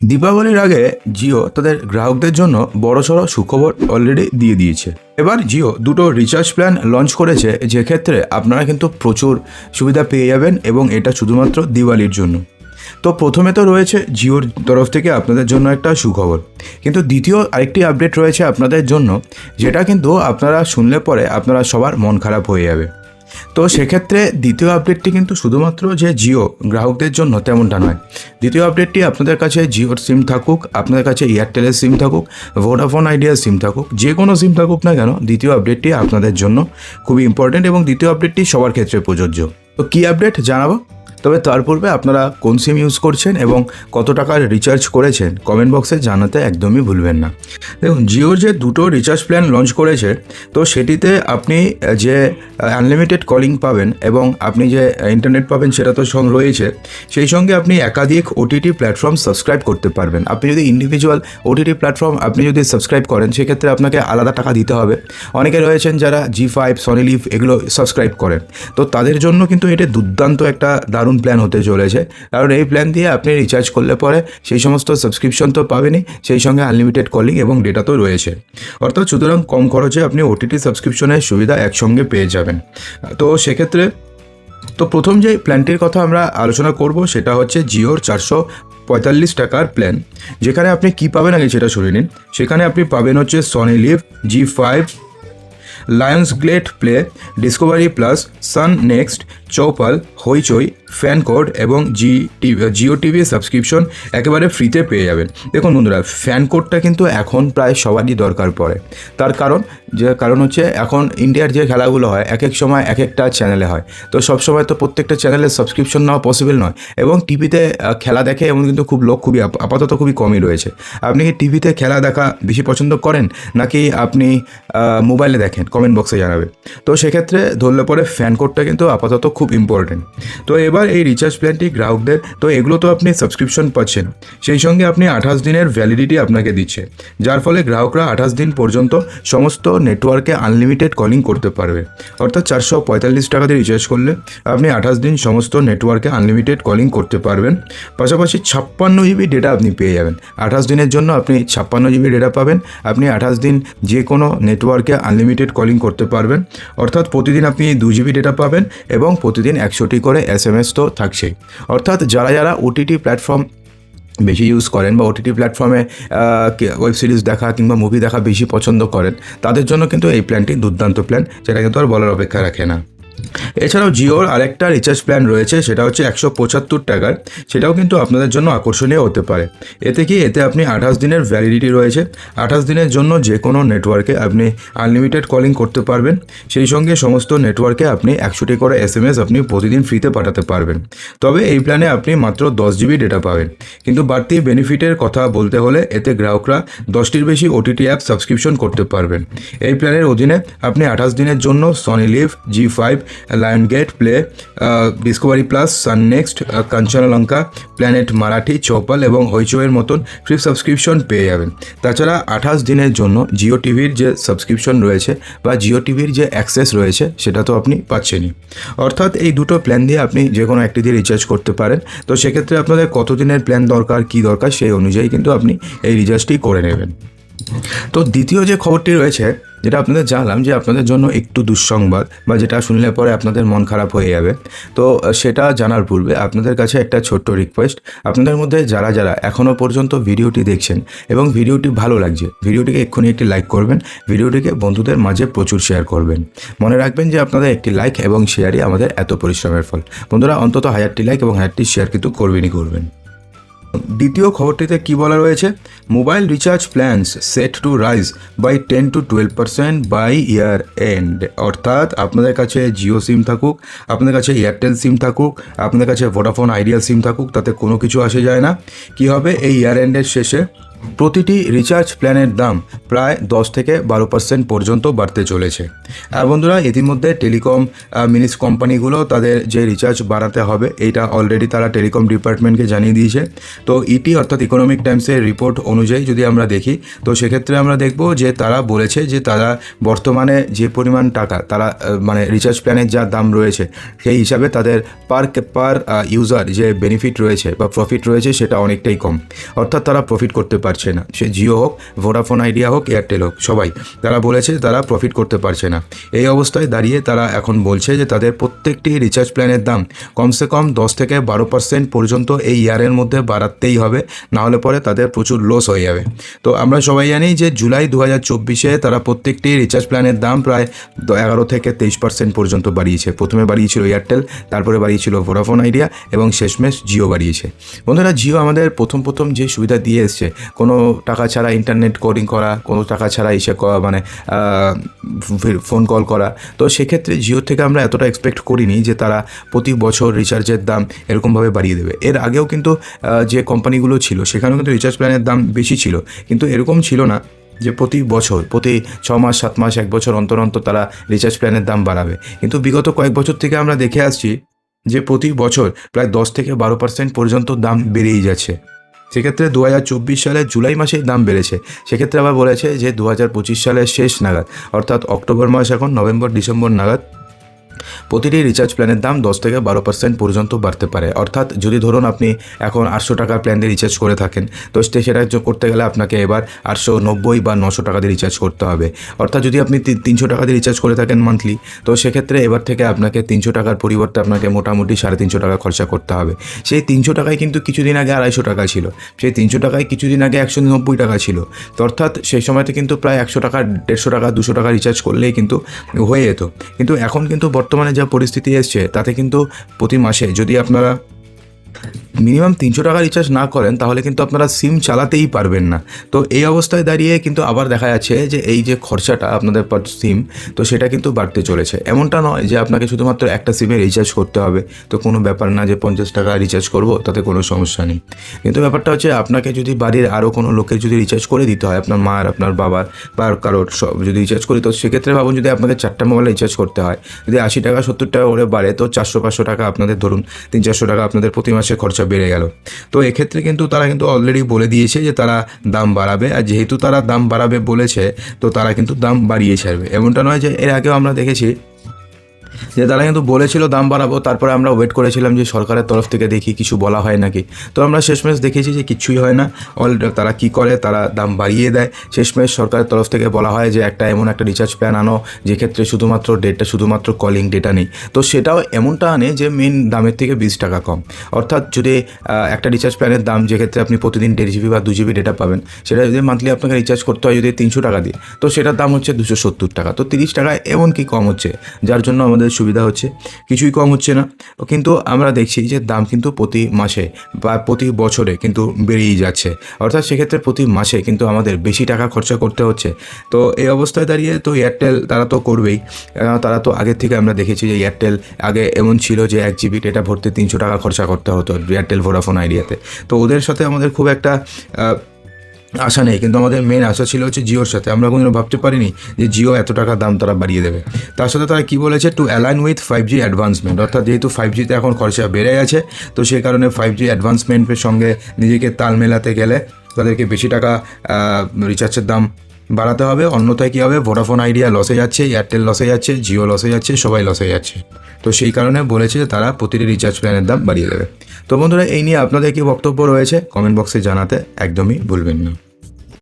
দীপাবলির আগে জিও তাদের গ্রাহকদের জন্য বড়সড় সুখবর অলরেডি দিয়ে দিয়েছে। এবার জিও দুটো রিচার্জ প্ল্যান লঞ্চ করেছে, যে ক্ষেত্রে আপনারা কিন্তু প্রচুর সুবিধা পেয়ে যাবেন এবং এটা শুধুমাত্র দিওয়ালির জন্য। তো প্রথমে তো রয়েছে জিওর তরফ থেকে আপনাদের জন্য একটা সুখবর। কিন্তু দ্বিতীয় আরেকটি আপডেট রয়েছে আপনাদের জন্য, যেটা কিন্তু আপনারা শুনলে পরে আপনারা সবার মন খারাপ হয়ে যাবে। তো সেক্ষেত্রে দ্বিতীয় আপডেটটি কিন্তু শুধুমাত্র যে জিও গ্রাহকদের জন্য তেমনটা নয়। দ্বিতীয় আপডেটটি আপনাদের কাছে জিওর সিম থাকুক, আপনাদের কাছে এয়ারটেলের সিম থাকুক ভোডাফোন আইডিয়ার সিম থাকুক, যে কোনো সিম থাকুক না কেন, দ্বিতীয় আপডেটটি আপনাদের জন্য খুবই ইম্পর্টেন্ট এবং দ্বিতীয় আপডেটটি সবার ক্ষেত্রে প্রযোজ্য। তো কী আপডেট জানাব? তবে তার পূর্বে আপনারা কোন সিম ইউজ করছেন এবং কত টাকার রিচার্জ করেছেন কমেন্ট বক্সে জানাতে একদমই ভুলবেন না। দেখুন জিওর যে দুটো রিচার্জ প্ল্যান লঞ্চ করেছে, তো সেটিতে আপনি যে আনলিমিটেড কলিং পাবেন এবং আপনি যে ইন্টারনেট পাবেন সেটা তো সঙ্গে রয়েছে, সেই সঙ্গে আপনি একাধিক ওটিটি প্ল্যাটফর্ম সাবস্ক্রাইব করতে পারবেন। আপনি যদি ইন্ডিভিজুয়াল ওটিটি প্ল্যাটফর্ম আপনি যদি সাবস্ক্রাইব করেন, সেক্ষেত্রে আপনাকে আলাদা টাকা দিতে হবে। অনেকে রয়েছেন যারা জি ফাইভ সনি লিভ এগুলো সাবস্ক্রাইব করেন তো তাদের জন্য কিন্তু এটা দুর্দান্ত একটা দারুণ প্ল্যান হতে চলেছে। কারণ এই প্ল্যান দিয়ে আপনি রিচার্জ করলে পরে সেই সমস্ত সাবস্ক্রিপশন তো পাবেনই, সেই সঙ্গে আনলিমিটেড কলিং এবং ডেটা তো রয়েছে। অর্থাৎ সুতরাং কম খরচে আপনি ওটিটি সাবস্ক্রিপশনের সুবিধা একসঙ্গে পেয়ে যাবেন। তো সেক্ষেত্রে, তো প্রথম যে প্ল্যানটির কথা আমরা আলোচনা করব সেটা হচ্ছে জিওর চারশো পঁয়তাল্লিশ টাকার প্ল্যান যেখানে আপনি কি পাবেন আগে সেটা শুনে নিন। সেখানে আপনি পাবেন হচ্ছে Sony Liv Zee five Lionsgate Play Discovery Plus Sun Next Chaupal Hoichoi FanCode এবং Zee TV Jio TV subscription একেবারে ফ্রিতে পেয়ে যাবেন। দেখুন বন্ধুরা ফ্যান কোডটা কিন্তু এখন প্রায় সবারই দরকার পড়ে। তার কারণ, যে কারণ হচ্ছে এখন ইন্ডিয়ার যে খেলাগুলো হয় এক এক সময় এক একটা চ্যানেলে হয়। তো সব সময় তো প্রত্যেকটা চ্যানেলের সাবস্ক্রিপশন নেওয়া পসিবল নয়। এবং টিভিতে খেলা দেখে এমন কিন্তু খুব লোক খুবই আপাতত খুবই কমই রয়েছে। আপনি কি টিভিতে খেলা দেখা বেশি পছন্দ করেন? নাকি আপনি মোবাইলে দেখেন? কমেন্ট বক্সে জানাবে। তো সেক্ষেত্রে ধরলে পরে ফ্যান কোডটা কিন্তু আপাতত খুব ইম্পর্টেন্ট তো এবার এই রিচার্জ প্ল্যানটি গ্রাহকদের, তো এগুলো তো আপনি সাবস্ক্রিপশন পাচ্ছেন। সেই সঙ্গে আপনি আঠাশ দিনের ভ্যালিডিটি আপনাকে দিচ্ছে। যার ফলে গ্রাহকরা আঠাশ দিন পর্যন্ত সমস্ত নেটওয়ার্কে আনলিমিটেড কলিং করতে পারবে। অর্থাৎ চারশো পঁয়তাল্লিশ টাকা দিয়ে রিচার্জ করলে আপনি আঠাশ দিন সমস্ত নেটওয়ার্কে আনলিমিটেড কলিং করতে পারবেন। পাশাপাশি ছাপ্পান্ন জিবি ডেটা আপনি পেয়ে যাবেন। আঠাশ দিনের জন্য আপনি ছাপ্পান্ন জিবি ডেটা পাবেন। আপনি আঠাশ দিন যে কোনো নেটওয়ার্কে আনলিমিটেড কলিং করতে পারবেন। অর্থাৎ প্রতিদিন আপনি দু জিবি ডেটা পাবেন এবং প্রতিদিন একশোটি করে এস এম এস তো থাকছেই অর্থাৎ যারা যারা ওটিটি প্ল্যাটফর্ম বেশি ইউজ করেন বা ওটিটি প্ল্যাটফর্মে ওয়েব সিরিজ দেখা কিংবা মুভি দেখা বেশি পছন্দ করেন, তাদের জন্য কিন্তু এই প্ল্যানটি দুর্দান্ত প্ল্যান যেটা কিন্তু আর বলার অপেক্ষা রাখে না। এছাড়াও জিওর আরেকটা রিচার্জ প্ল্যান রয়েছে, সেটা হচ্ছে একশো পঁচাত্তর টাকার। সেটাও কিন্তু আপনাদের জন্য আকর্ষণীয় হতে পারে। এতে কি? এতে আপনি আঠাশ দিনের ভ্যালিডিটি রয়েছে। আঠাশ দিনের জন্য যে কোনো নেটওয়ার্কে আপনি আনলিমিটেড কলিং করতে পারবেন। সেই সঙ্গে সমস্ত নেটওয়ার্কে আপনি একশোটি করে এস এম এস আপনি প্রতিদিন ফ্রিতে পাঠাতে পারবেন। তবে এই প্ল্যানে আপনি মাত্র দশ জিবি ডেটা পাবেন। কিন্তু বাড়তি বেনিফিটের কথা বলতে হলে এতে গ্রাহকরা দশটির বেশি ওটিটি অ্যাপ সাবস্ক্রিপশন করতে পারবেন। এই প্ল্যানের অধীনে আপনি আঠাশ দিনের জন্য Sony Liv Zee five Lionsgate play Discovery plus Sun next Kanchalanka planet Marathi Chaupal এবং হইচইয়ের মতন ফ্রি সাবস্ক্রিপশন পেয়ে যাবেন। তাছাড়া আঠাশ দিনের জন্য জিও টিভির যে সাবস্ক্রিপশন রয়েছে বা জিও টিভির যে অ্যাক্সেস রয়েছে, সেটা তো আপনি পাচ্ছেনই। অর্থাৎ এই দুটো প্ল্যান দিয়ে আপনি যে কোনো একটি দিয়ে রিচার্জ করতে পারেন। তো সেক্ষেত্রে আপনাদের কত দিনের প্ল্যান দরকার, কী দরকার, সেই অনুযায়ী কিন্তু আপনি এই রিচার্জটি করে নেবেন। তো দ্বিতীয় যে খবরটি রয়েছে, যেটা আপনাদের জানলাম যে আপনাদের জন্য একটু দুঃসংবাদ বা যেটা শুনলে পরে আপনাদের মন খারাপ হয়ে যাবে, তো সেটা জানার পূর্বে আপনাদের কাছে একটা ছোট্ট রিকোয়েস্ট আপনাদের মধ্যে যারা যারা এখনও পর্যন্ত ভিডিওটি দেখছেন এবং ভিডিওটি ভালো লাগছে, ভিডিওটিকে এক্ষুনি একটি লাইক করবেন, ভিডিওটিকে বন্ধুদের মাঝে প্রচুর শেয়ার করবেন। মনে রাখবেন যে আপনাদের একটি লাইক এবং শেয়ারই আমাদের এত পরিশ্রমের ফল। বন্ধুরা, অন্তত হাজারটি লাইক এবং হাজারটি শেয়ার কিন্তু করবেনই করবেন। দ্বিতীয় খবরটিতে কি বলা রয়েছে? Mobile recharge plans set to rise by ten to twelve percent by year end. অর্থাৎ আপনাদের কাছে জিও সিম থাকুক, আপনাদের কাছে এয়ারটেল সিম থাকুক, আপনাদের কাছে ভোডাফোন আইডিয়া সিম থাকুক, তাতে কোনো কিছু আসে যায় না। কি হবে? এই ইয়ার এন্ডের শেষে প্রতিটি রিচার্জ প্ল্যানের দাম প্রায় দশ থেকে বারো পার্সেন্ট পর্যন্ত বাড়তে চলেছে। আর বন্ধুরা, ইতিমধ্যে টেলিকম মিনিস কোম্পানিগুলো তাদের যে রিচার্জ বাড়াতে হবে, এইটা অলরেডি তারা টেলিকম ডিপার্টমেন্টকে জানিয়ে দিয়েছে। তো ইটি অর্থাৎ ইকোনমিক টাইমসের রিপোর্ট অনুযায়ী যদি আমরা দেখি, তো সেক্ষেত্রে আমরা দেখব যে তারা বলেছে যে তারা বর্তমানে যে পরিমাণ টাকা তারা মানে রিচার্জ প্ল্যানের যা দাম রয়েছে, সেই হিসাবে তাদের পার পার ইউজার যে বেনিফিট রয়েছে বা প্রফিট রয়েছে সেটা অনেকটাই কম। অর্থাৎ তারা প্রফিট করতে পারছে না। সে জিও হোক ভোডাফোন আইডিয়া হোক এয়ারটেল হোক, সবাই। তারা বলেছে তারা প্রফিট করতে পারছে না। এই অবস্থায় দাঁড়িয়ে তারা এখন বলছে যে তাদের প্রত্যেকটি রিচার্জ প্ল্যানের দাম কমসে কম দশ থেকে বারো পার্সেন্ট পর্যন্ত এই ইয়ারের মধ্যে বাড়াতেই হবে, না হলে পরে তাদের প্রচুর লস হয়ে যাবে। তো আমরা সবাই জানি যে জুলাই দু হাজার চব্বিশে তারা প্রত্যেকটি রিচার্জ প্ল্যানের দাম প্রায় এগারো থেকে তেইশ পার্সেন্ট পর্যন্ত বাড়িয়েছে। প্রথমে বাড়িয়েছিল এয়ারটেল তারপরে বাড়িয়েছিল ভোডাফোন আইডিয়া এবং শেষমেশ জিও বাড়িয়েছে। বন্ধুরা, জিও আমাদের প্রথম প্রথম যে সুবিধা দিয়ে এসছে কোনো টাকা ছাড়া ইন্টারনেট কোডিং করা, কোনো টাকা ছাড়া ইসে ক- মানে ফোন কল করা। তো সেক্ষেত্রে জিও থেকে আমরা এতটা এক্সপেক্ট করিনি যে তারা প্রতি বছর রিচার্জের দাম এরকমভাবে বাড়িয়ে দেবে। এর আগেও কিন্তু যে কোম্পানিগুলো ছিল, সেখানেও কিন্তু রিচার্জ প্ল্যানের দাম বেশি ছিল। কিন্তু এরকম ছিল না যে প্রতি বছর, প্রতি ছ মাস, সাত মাস, এক বছর অন্তর অন্তর তারা রিচার্জ প্ল্যানের দাম বাড়াবে। কিন্তু বিগত কয়েক বছর থেকে আমরা দেখে আসছি যে প্রতি বছর প্রায় দশ থেকে বারো পার্সেন্ট পর্যন্ত দাম বেড়েই যাচ্ছে। সেক্ষেত্রে দু হাজার চব্বিশ সালের জুলাই মাসেই দাম বেড়েছে। সেক্ষেত্রে আবার বলেছে যে দু হাজার পঁচিশ সালের শেষ নাগাদ, অর্থাৎ অক্টোবর মাস এখন নভেম্বর, ডিসেম্বর নাগাদ প্রতিটি রিচার্জ প্ল্যানের দাম দশ থেকে বারো পার্সেন্ট পর্যন্ত বাড়তে পারে। অর্থাৎ যদি ধরুন আপনি এখন আটশো টাকার প্ল্যান দিয়ে রিচার্জ করে থাকেন, তো সেটা করতে গেলে আপনাকে এবার আটশো নব্বই বা নশো টাকা দিয়ে রিচার্জ করতে হবে। অর্থাৎ যদি আপনি তিনশো টাকা দিয়ে রিচার্জ করে থাকেন মান্থলি তো সেক্ষেত্রে এবার থেকে আপনাকে তিনশো টাকার পরিবর্তে আপনাকে মোটামুটি সাড়ে তিনশো টাকা খরচা করতে হবে। সেই তিনশো টাকায় কিন্তু কিছুদিন আগে আড়াইশো টাকা ছিল। সেই তিনশো টাকায় কিছুদিন আগে একশো নব্বই টাকা ছিল। তো অর্থাৎ সেই সময়তে কিন্তু প্রায় একশো টাকা, দেড়শো টাকা, দুশো টাকা রিচার্জ করলেই কিন্তু হয়ে যেত। কিন্তু এখন কিন্তু বর্তমানে যা পরিস্থিতি এসছে তাতে কিন্তু প্রতি মাসে যদি আপনারা মিনিমাম তিনশো টাকা রিচার্জ না করেন, তাহলে কিন্তু আপনারা সিম চালাতেই পারবেন না। তো এই অবস্থায় দাঁড়িয়ে কিন্তু আবার দেখা যাচ্ছে যে এই যে খরচাটা আপনাদের সিম তো সেটা কিন্তু বাড়তে চলেছে। এমনটা নয় যে আপনাকে শুধুমাত্র একটা সিমে রিচার্জ করতে হবে। তো কোনো ব্যাপার না যে পঞ্চাশ টাকা রিচার্জ করব, তাতে কোনো সমস্যা নেই। কিন্তু ব্যাপারটা হচ্ছে আপনাকে যদি বাড়ির আরও কোনো লোকের যদি রিচার্জ করে দিতে হয়, আপনার মার, আপনার বাবার বা কারোর সব যদি রিচার্জ করি, তো সেক্ষেত্রে ভাবুন যদি আপনাকে চারটা মোবাইল রিচার্জ করতে হয়, যদি আশি টাকা সত্তর টাকা করে বাড়ে, তো চারশো পাঁচশো টাকা আপনাদের ধরুন, তিন চারশো টাকা আপনাদের প্রতি মাসে খরচা বেড়ে গেল। তো এক্ষেত্রে কিন্তু তারা কিন্তু অলরেডি বলে দিয়েছে যে তারা দাম বাড়াবে আর যেহেতু তারা দাম বাড়াবে বলেছে, তো তারা কিন্তু দাম বাড়িয়ে ছাড়বে। এমনটা নয় যে এর আগেও আমরা দেখেছি যে তারা কিন্তু বলেছিল দাম বাড়াবো, তারপরে আমরা ওয়েট করেছিলাম যে সরকারের তরফ থেকে দেখি কিছু বলা হয় নাকি। তো আমরা শেষমেশ দেখেছি যে কিছুই হয় না। অল তারা কি করে, তারা দাম বাড়িয়ে দেয়। শেষমেশ সরকারের তরফ থেকে বলা হয় যে একটা এমন একটা রিচার্জ প্ল্যান আনো, যে ক্ষেত্রে শুধুমাত্র ডেটটা শুধুমাত্র কলিং ডেটা নেই। তো সেটাও এমনটা আনে যে মেন দামের থেকে বিশ টাকা কম। অর্থাৎ যদি একটা রিচার্জ প্ল্যানের দাম যেক্ষেত্রে আপনি প্রতিদিন দেড় জিবি বা দু জিবি ডেটা পাবেন, সেটা যদি মান্থলি আপনাকে রিচার্জ করতে হয় যদি তিনশো টাকা দিয়ে, তো সেটার দাম হচ্ছে দুশো সত্তর টাকা। তো তিরিশ টাকায় এমন কি কম হচ্ছে, যার জন্য আমাদের সুবিধা হচ্ছে, কিছুই কম হচ্ছে না। কিন্তু আমরা দেখছি যে দাম কিন্তু প্রতি মাসে বা প্রতি বছরে কিন্তু বেড়েই যাচ্ছে। অর্থাৎ সেক্ষেত্রে প্রতি মাসে কিন্তু আমাদের বেশি টাকা খরচা করতে হচ্ছে। তো এই অবস্থায় দাঁড়িয়ে তো এয়ারটেল তারা তো করবেই। তারা তো আগের থেকে আমরা দেখেছি যে এয়ারটেল আগে এমন ছিল যে এক জিবি ডেটা ভরতে তিনশো টাকা খরচা করতে হতো এয়ারটেল ভোডাফোন আইডিয়াতে তো। ওদের সাথে আমাদের খুব একটা আশা নেই, কিন্তু আমাদের মেন আশা ছিল হচ্ছে জিওর সাথে। আমরা কোনো ভাবতে পারিনি যে জিও এত টাকা দাম তারা বাড়িয়ে দেবে। তার সাথে তারা কী বলেছে? To align with five G advancement অর্থাৎ যেহেতু ফাইভ জিতে এখন খরচা বেড়ে গেছে, তো সেই কারণে ফাইভ জি অ্যাডভান্সমেন্টের সঙ্গে নিজেকে তাল মেলাতে গেলে তাদেরকে বেশি টাকা রিচার্জের দাম বাড়াতে হবে। অন্যথায় কী হবে? ভোডাফোন আইডিয়া লসে যাচ্ছে এয়ারটেল লসে যাচ্ছে জিও লসে যাচ্ছে, সবাই লসে যাচ্ছে। তো সেই কারণে বলেছে যে তারা প্রতিটি রিচার্জ প্ল্যানের দাম বাড়িয়ে দেবে। তো বন্ধুরা, এই নিয়ে আপনাদের কি বক্তব্য রয়েছে? কমেন্ট বক্সে জানাতে একদমই ভুলবেন না।